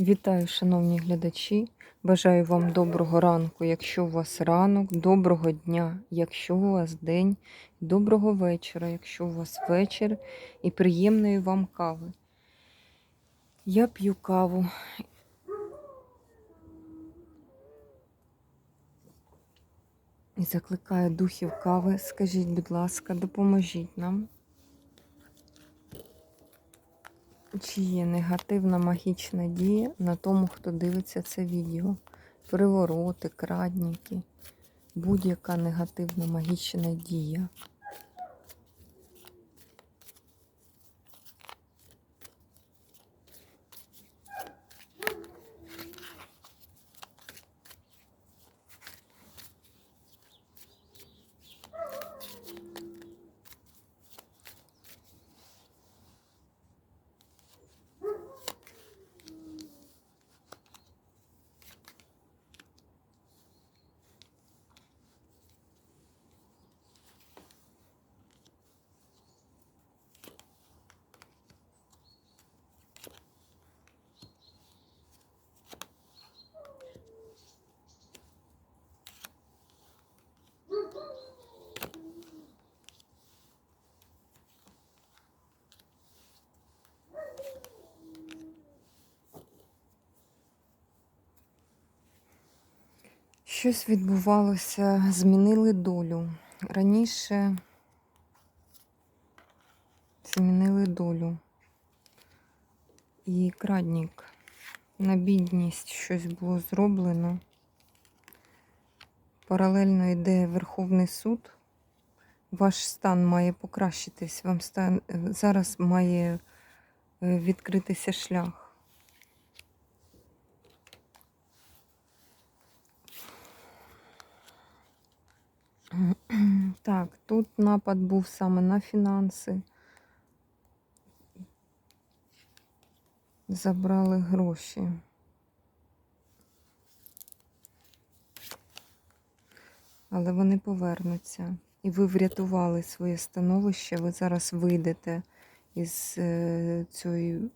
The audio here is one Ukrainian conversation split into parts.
Вітаю, шановні глядачі. Бажаю вам доброго ранку, якщо у вас ранок, доброго дня, якщо у вас день, доброго вечора, якщо у вас вечір, і приємної вам кави. Я п'ю каву. І закликаю духів кави. Скажіть, будь ласка, допоможіть нам. Чи є негативна магічна дія на тому, хто дивиться це відео? Привороти, крадніки, будь-яка негативна магічна дія. Щось відбувалося, змінили долю. Раніше змінили долю. І крадник на бідність щось було зроблено. Паралельно йде Верховний суд. Ваш стан має покращитись. Вам стан зараз має е, відкритися шлях. Так, тут напад був саме на фінанси. Забрали гроші. Але вони повернуться. І ви врятували своє становище, ви зараз вийдете із е, цієї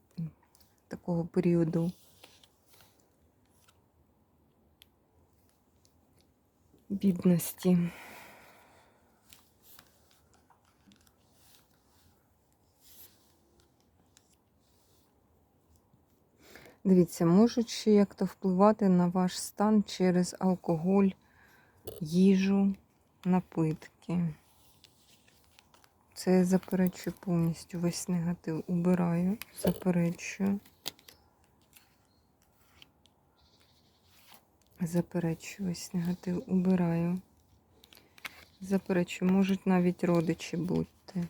такого періоду. Бідності. Дивіться, можуть ще як-то впливати на ваш стан через алкоголь, їжу, напитки. Це я заперечую повністю весь негатив. Убираю, заперечую. Заперечую весь негатив, убираю. Заперечую, можуть навіть родичі бути.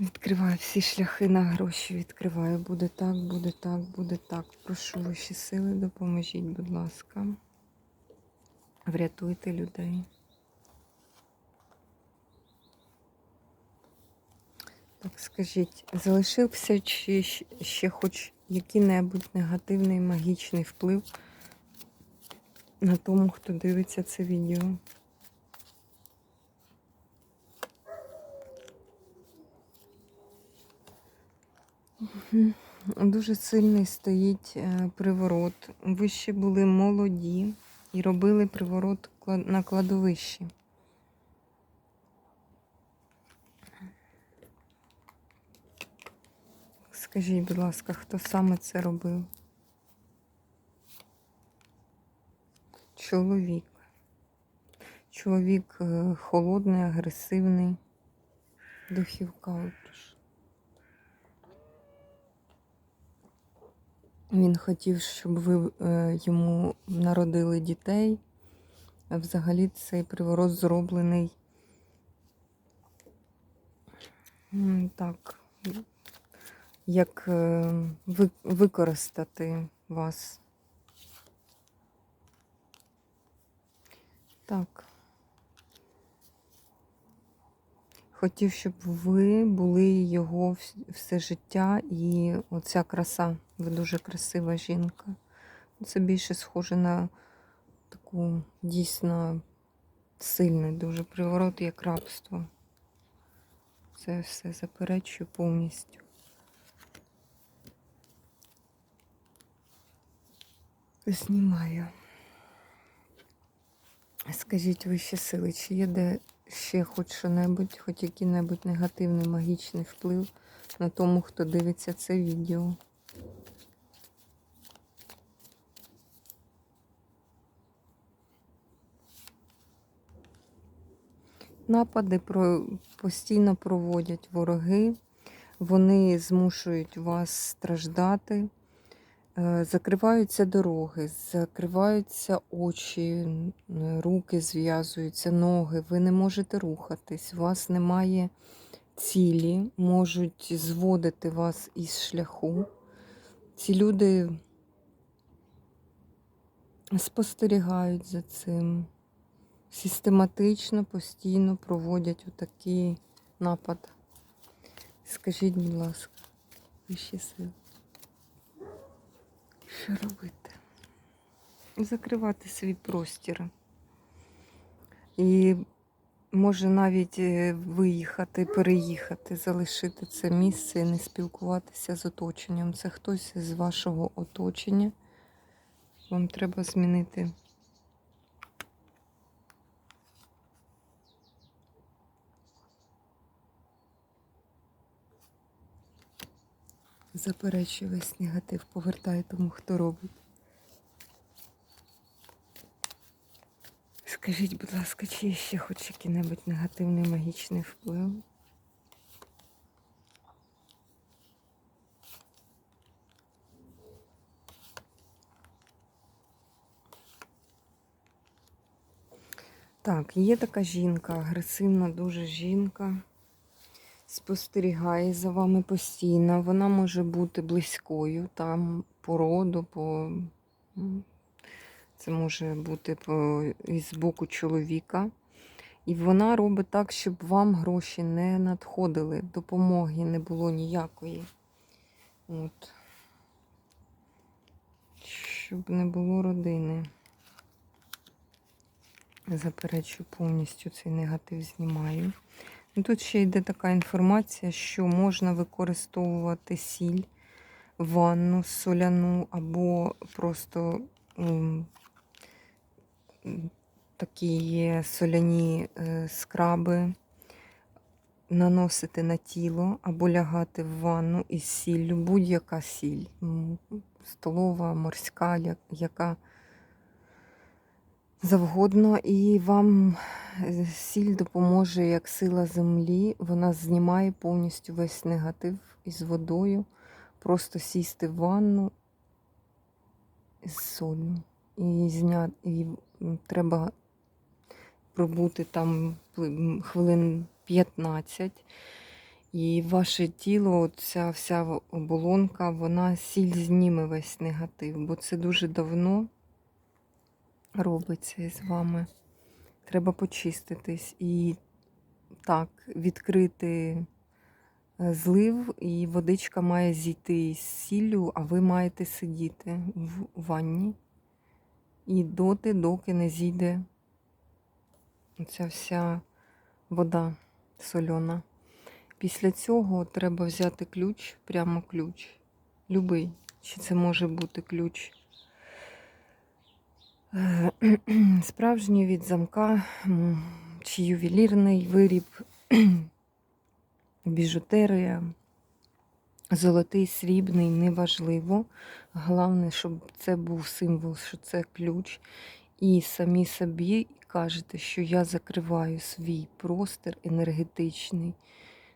Відкриваю всі шляхи на гроші. Відкриваю. Буде так, буде так, буде так. Прошу вищі сили, допоможіть, будь ласка. Врятуйте людей. Так, скажіть, залишився чи ще хоч який-небудь негативний магічний вплив на тому, хто дивиться це відео? Дуже сильний стоїть е, приворот. Ви ще були молоді і робили приворот на кладовищі. Скажіть, будь ласка, хто саме це робив? Чоловік. Чоловік е, холодний, агресивний, духівка Він хотів, щоб ви е, йому народили дітей. Взагалі цей приворот зроблений так, як е, використати вас. Так. Хотів, щоб ви були його все життя і оця краса. Ви дуже красива жінка. Це більше схоже на таку дійсно сильний дуже приворот, як рабство. Це все заперечую повністю. Знімаю. Скажіть вищі сили, чи є де ще хоч що-небудь, хоч який-небудь негативний магічний вплив на тому, хто дивиться це відео? Напади постійно проводять вороги, вони змушують вас страждати, Е, закриваються дороги, закриваються очі, руки зв'язуються, ноги, ви не можете рухатись, у вас немає цілі, можуть зводити вас із шляху. Ці люди спостерігають за цим систематично, постійно проводять отакий напад. Скажіть, будь ласка, вищі сили. Що робити? Закривати свій простір. І може навіть е, виїхати, переїхати, залишити це місце і не спілкуватися з оточенням. Це хтось з вашого оточення. Вам треба змінити Заперечую весь негатив, повертаю тому, хто робить. Скажіть, будь ласка, чи є ще хоч який-небудь негативний магічний вплив? Так, є така жінка, агресивна дуже жінка спостерігає за вами постійно. Вона може бути близькою там по роду, по... це може бути по... із боку чоловіка. І вона робить так, щоб вам гроші не надходили, допомоги не було ніякої. От. Щоб не було родини. Заперечую повністю цей негатив знімаю. Тут ще йде така інформація, що можна використовувати сіль, ванну соляну або просто м, такі соляні е, скраби, наносити на тіло або лягати в ванну із сіллю, будь-яка сіль, столова, морська, яка завгодно, і вам е, сіль допоможе як сила землі. Вона знімає повністю весь негатив із водою. Просто сісти в ванну з солью. І зняти, і треба пробути там хвилин 15. І ваше тіло, ця вся оболонка, вона сіль зніме весь негатив, бо це дуже давно робиться із вами. Треба почиститись і так, відкрити е, злив, і водичка має зійти із сіллю, а ви маєте сидіти в ванні. І доти, доки не зійде ця вся вода сольона. Після цього треба взяти ключ, прямо ключ. Любий. Чи це може бути ключ справжній від замка, чи ювелірний виріб, біжутерія, золотий, срібний, неважливо. Головне, щоб це був символ, що це ключ. І самі собі кажете, що я закриваю свій простір енергетичний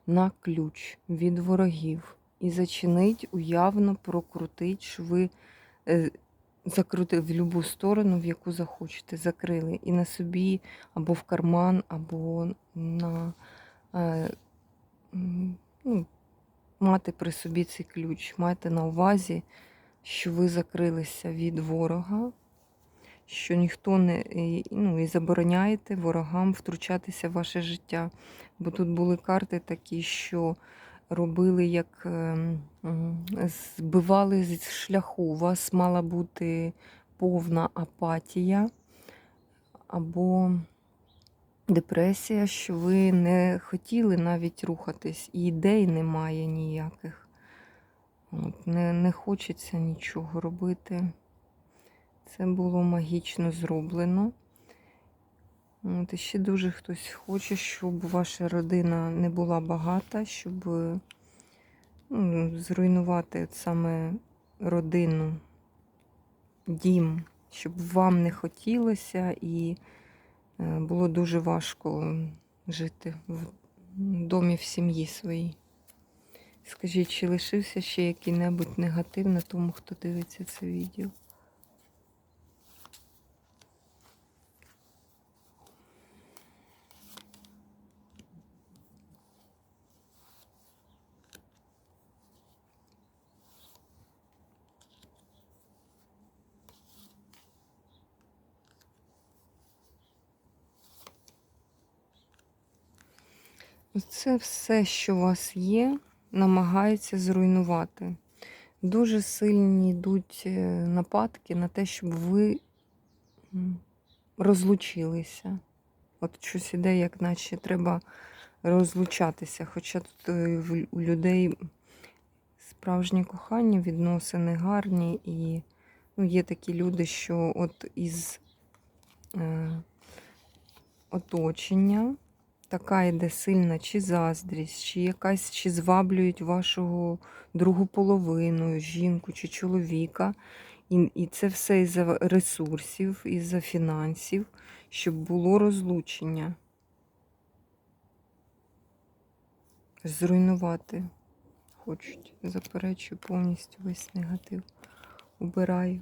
на ключ від ворогів. І зачинить, уявно прокрутить, що ви е, закрути в будь-яку сторону, в яку захочете, закрили. І на собі, або в карман, або на е, ну, мати при собі цей ключ. Майте на увазі, що ви закрилися від ворога, що ніхто не ну, і забороняєте ворогам втручатися в ваше життя. Бо тут були карти такі, що робили, як ем, збивали з шляху. У вас мала бути повна апатія, або депресія, що ви не хотіли навіть рухатись, і ідей немає ніяких. От, не, не хочеться нічого робити. Це було магічно зроблено. От, і ще дуже хтось хоче, щоб ваша родина не була багата, щоб ну, зруйнувати саме родину, дім, щоб вам не хотілося і е, було дуже важко жити в домі в сім'ї своїй. Скажіть, чи лишився ще який-небудь негатив на тому, хто дивиться це відео? Це все, що у вас є, намагається зруйнувати. Дуже сильні йдуть е, нападки на те, щоб ви розлучилися. От щось іде, як наче треба розлучатися. Хоча тут е, у людей справжнє кохання, відносини гарні, і ну, є такі люди, що от із е, оточення така йде сильна чи заздрість, чи якась, чи зваблюють вашого другу половину, жінку чи чоловіка. І, і це все із-за ресурсів, із-за фінансів, щоб було розлучення. Зруйнувати хочуть. Заперечую повністю весь негатив. Убираю.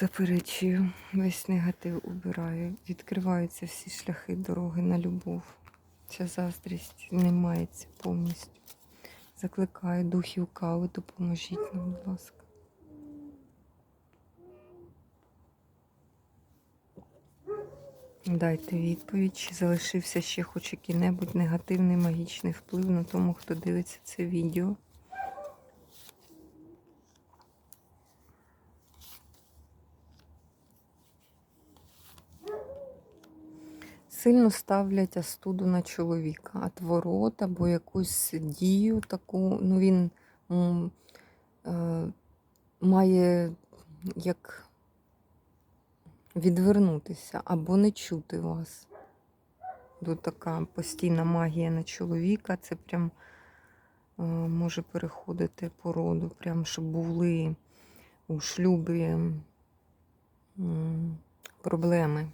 Заперечую, весь негатив убираю. Відкриваються всі шляхи дороги на любов. Ця заздрість не мається повністю. Закликаю духів кави, допоможіть нам, будь ласка. Дайте відповідь, чи залишився ще хоч який-небудь негативний магічний вплив на тому, хто дивиться це відео. Сильно ставлять астуду на чоловіка, отворот або якусь дію таку. Ну він е, має як відвернутися або не чути вас. Тут така постійна магія на чоловіка. Це прям е, може переходити по роду, прям щоб були у шлюбі м, проблеми.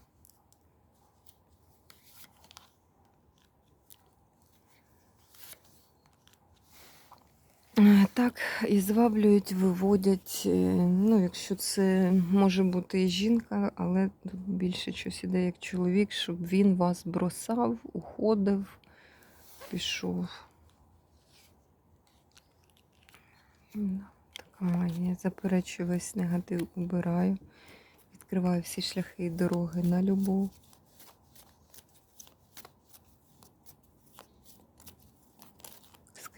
Е, Так, і зваблюють, виводять. е, Ну, якщо це може бути і жінка, але тут більше щось іде як чоловік, щоб він вас бросав, уходив, пішов. Да, Така магія. Заперечую весь негатив, убираю. Відкриваю всі шляхи і дороги на любов.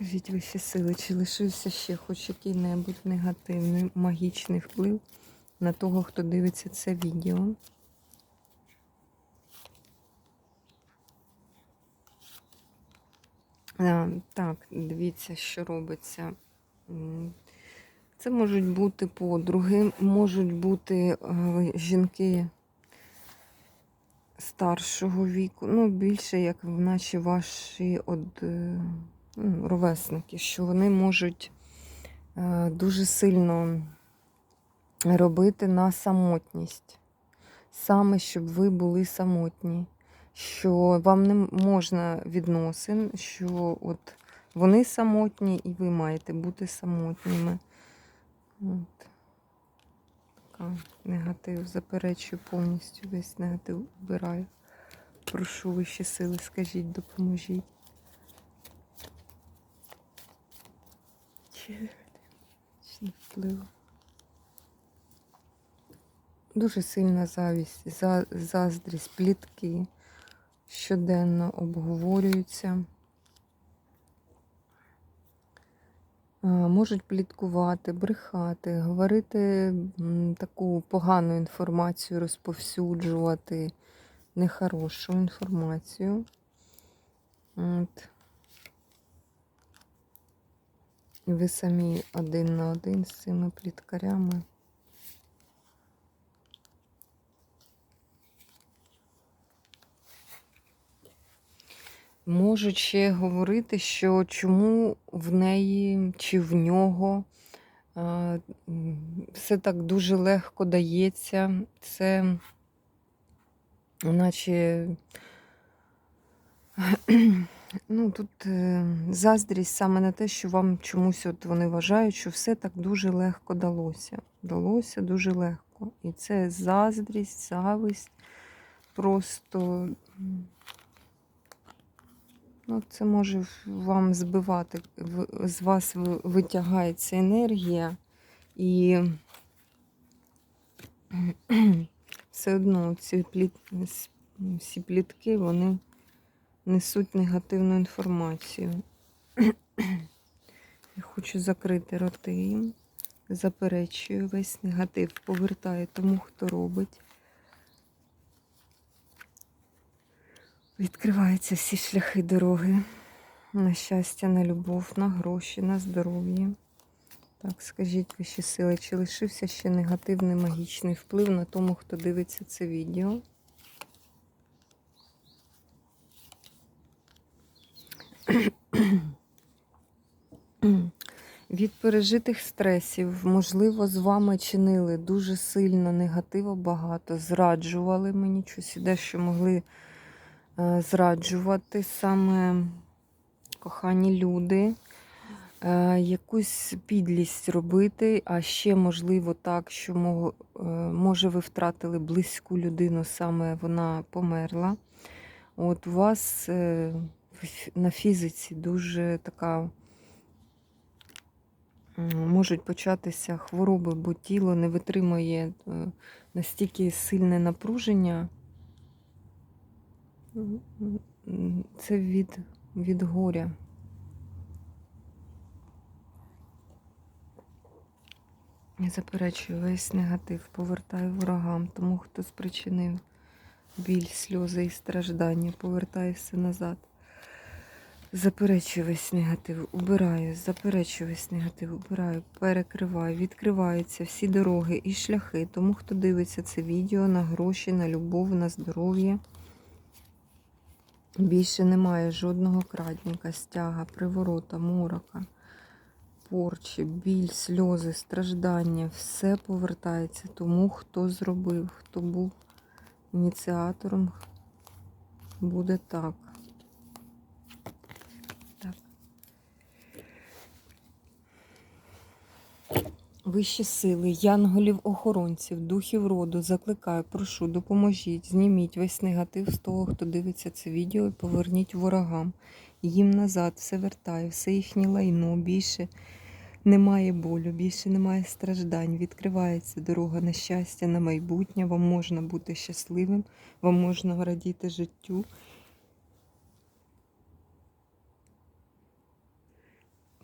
Скажіть вищі сили, чи лишився ще хоч який-небудь негативний магічний вплив на того, хто дивиться це відео? А, так, дивіться, що робиться. Це можуть бути подруги, можуть бути е, жінки старшого віку, ну, більше як в наші ваші от, е, ровесники, що вони можуть е, дуже сильно робити на самотність. Саме, щоб ви були самотні, що вам не можна відносин, що от вони самотні і ви маєте бути самотніми. От. Така негатив. Заперечую повністю весь негатив убираю. Прошу вищі сили, скажіть, допоможіть. Чи чи не впливу? Дуже сильна завість, за, заздрість, плітки щоденно обговорюються. можуть пліткувати, брехати, говорити таку погану інформацію, розповсюджувати нехорошу інформацію. От. І ви самі один на один з цими пліткарями. Можуть ще говорити, що чому в неї чи в нього все так дуже легко дається. Це наче ну, тут е, заздрість саме на те, що вам чомусь от вони вважають, що все так дуже легко далося. Далося дуже легко. І це заздрість, зависть. Просто ну, це може вам збивати, з вас витягається енергія, і все одно ці пліт, всі плітки, вони несуть негативну інформацію. Я хочу закрити роти їм, заперечую весь негатив, повертаю тому, хто робить. Відкриваються всі шляхи дороги на щастя, на любов, на гроші, на здоров'я. Так, скажіть вищі сили, чи лишився ще негативний магічний вплив на тому, хто дивиться це відео? Від пережитих стресів, можливо, з вами чинили дуже сильно негативу багато, зраджували мені щось іде, що могли е, зраджувати саме кохані люди, е, якусь підлість робити, а ще можливо так, що е, може ви втратили близьку людину, саме вона померла. От у вас на фізиці дуже така можуть початися хвороби, бо тіло не витримує е, настільки сильне напруження. Це від, від горя. Я заперечую весь негатив, повертаю ворогам, тому хто спричинив біль, сльози і страждання, повертаю все назад. Заперечую весь негатив, убираю, заперечую весь негатив, убираю, перекриваю, відкриваються всі дороги і шляхи. Тому хто дивиться це відео на гроші, на любов, на здоров'я. Більше немає жодного крадника, стяга, приворота, морока, порчі, біль, сльози, страждання. Все повертається тому, хто зробив, хто був ініціатором. Буде так. Так. Вищі сили, янголів-охоронців, духів роду, закликаю, прошу, допоможіть, зніміть весь негатив з того, хто дивиться це відео, і поверніть ворогам. Їм назад все вертаю, все їхнє лайно, більше немає болю, більше немає страждань. Відкривається дорога на щастя, на майбутнє. Вам можна бути щасливим, вам можна радіти життю.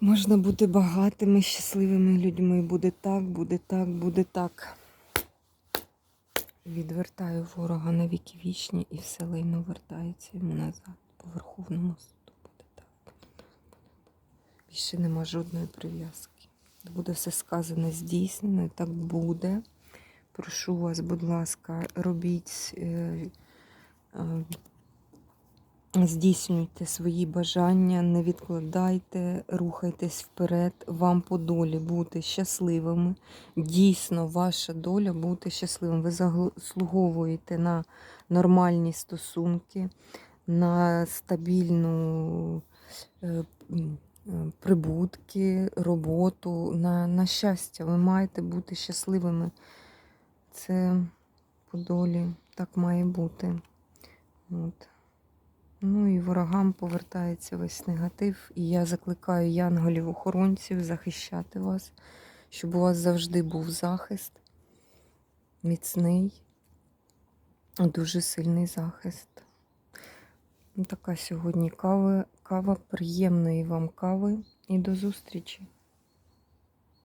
Можна бути багатими, щасливими людьми. Буде так, буде так, буде так. Відвертаю ворога на віки вічні і все лайно вертається йому назад. По Верховному суду буде так. Більше нема жодної прив'язки. Буде все сказане, здійснено, і так буде. Прошу вас, будь ласка, робіть. Е, е, Здійснюйте свої бажання, не відкладайте, рухайтесь вперед. Вам по долі бути щасливими. Дійсно, ваша доля бути щасливим. Ви заслуговуєте на нормальні стосунки, на стабільну е, е, прибутки, роботу, на, на щастя. Ви маєте бути щасливими. Це по долі так має бути. От. Ну і ворогам повертається весь негатив. І я закликаю янголів-охоронців захищати вас, щоб у вас завжди був захист, міцний, дуже сильний захист. Така сьогодні кава, кава, приємної вам кави і до зустрічі!